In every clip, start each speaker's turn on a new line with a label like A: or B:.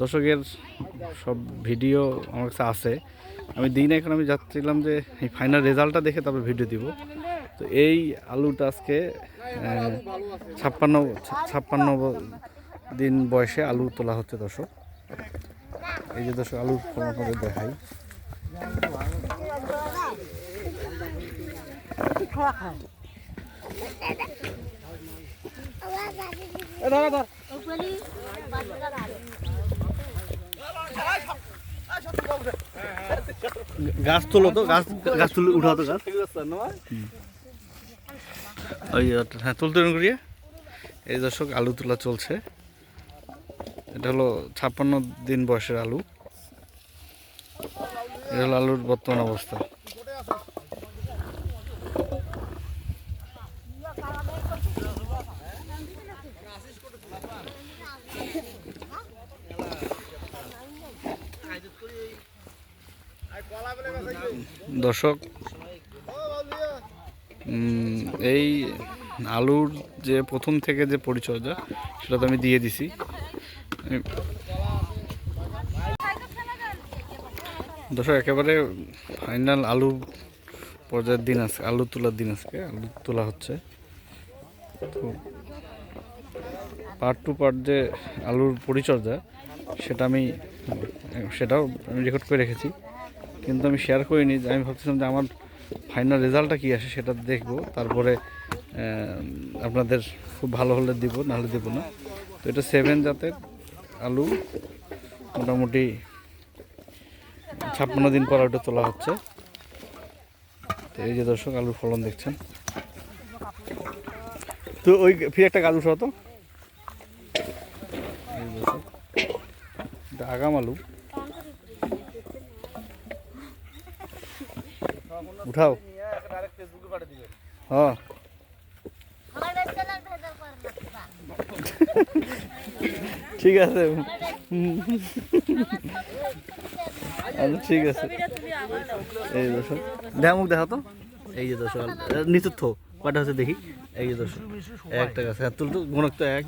A: দর্শকের সব ভিডিও আমার কাছে আছে আমি দিই না এখন আমি যাচ্ছিলাম যে এই ফাইনাল রেজাল্টটা দেখে তারপর ভিডিও দিব তো এই আলুটা আজকে ছাপ্পান্ন ছাপ্পান্ন দিন বয়সে আলু তোলা হচ্ছে দর্শক এই যে দর্শক আলু ফল আপনাদের দেখাই গাছ তোলো তো গাছ গাছ তুলে উঠাও তো গাছ হ্যাঁ তুলতে করিয়া এই দর্শক আলু তোলা চলছে এটা হলো ছাপ্পান্ন দিন বয়সের আলু এটা হলো আলুর বর্তমান অবস্থা দর্শক এই আলুর যে প্রথম থেকে যে পরিচর্যা সেটা তো আমি দিয়ে দিছি দর্শক একেবারে ফাইনাল আলু পর্যায়ের দিন আছে আলু তোলার দিন আজকে আলু তোলা হচ্ছে তো পার্ট টু পার্ট যে আলুর পরিচর্যা সেটা আমি সেটাও আমি রেকর্ড করে রেখেছি কিন্তু আমি শেয়ার করিনি যে আমি ভাবছিলাম যে আমার ফাইনাল রেজাল্টটা কী আসে সেটা দেখব তারপরে আপনাদের খুব ভালো হলে দিব নাহলে দেবো না তো এটা সেভেন জাতের আলু মোটামুটি ছাপ্পান্ন দিন পর ওটা তোলা হচ্ছে তো এই যে দর্শক আলুর ফলন দেখছেন তো ওই ফিরে একটা আলু সহ তো আগাম আলু উঠাও হ্যাঁ। ঠিক আছে আচ্ছা, ঠিক আছে এই দর্শক দেখা মুখ দেখা তো এই যে দর্শক নিচের থো কটা হচ্ছে দেখি এই যে দর্শক একটা টাকা স্যার তুল তো গণক তো এক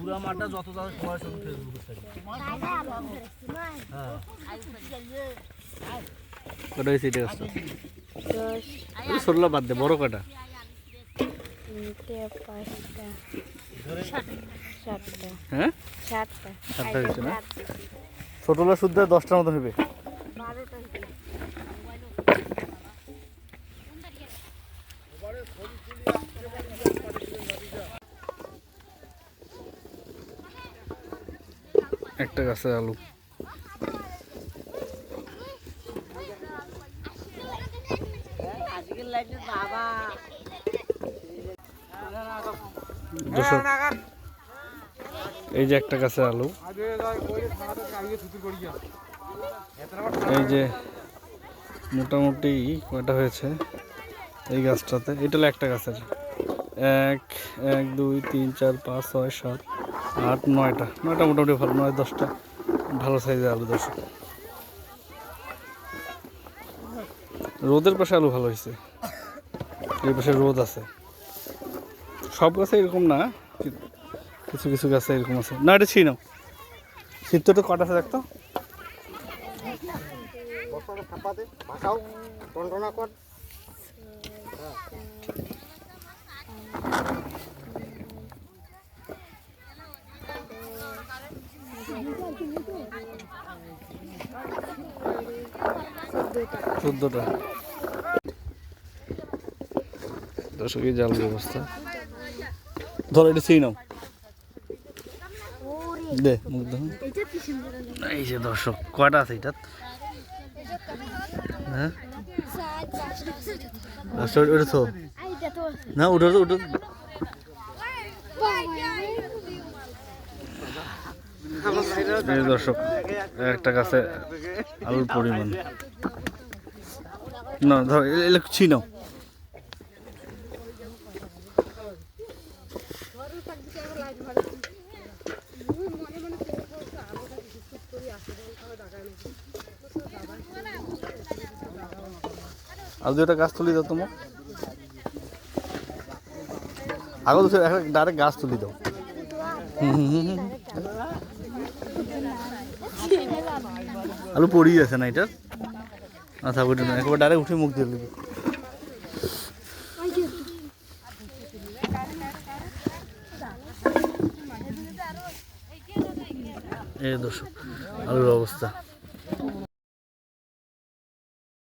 A: কটা হয়েছে এটা ষোলো বাদ দে বড় কটা
B: হ্যাঁ সাতটা
A: হয়েছে না ছোটলা শুদ্ধ দশটার মতো হবে একটা গাছের আলু হ্যাঁ, এই যে একটা গাছের আলু এই যে মোটামুটি কয়টা হয়েছে এই গাছটাতে এটা হলো একটা গাছের এক এক দুই তিন চার পাঁচ ছয় সাত আট নয়টা নয়টা মোটামুটি ভালো নয় দশটা ভালো সাইজের আলু দশ রোদের পাশে আলু ভালো হয়েছে এই পাশে রোদ আছে সব গাছে এরকম না কিছু কিছু গাছে এরকম আছে না এটা ছিনো শীতটা তো কটা আছে দেখতো চোদ্দটা দর্শকের জাল ব্যবস্থা ধরো এটা সেই নাও দে এই যে দর্শক কয়টা আছে এটা হ্যাঁ তো না দর্শক একটা গাছে আলুর পরিমাণ না ধর ছিনো আর দুটা গাছ তুলি দাও তোমার আগে দুটো ডাইরেক্ট গাছ তুলি দাও আলু পড়ি আছে না এটা না বুঝলি না একবার ডাইরেক্ট উঠে মুখ দিয়ে দিব এই দর্শক আলুর অবস্থা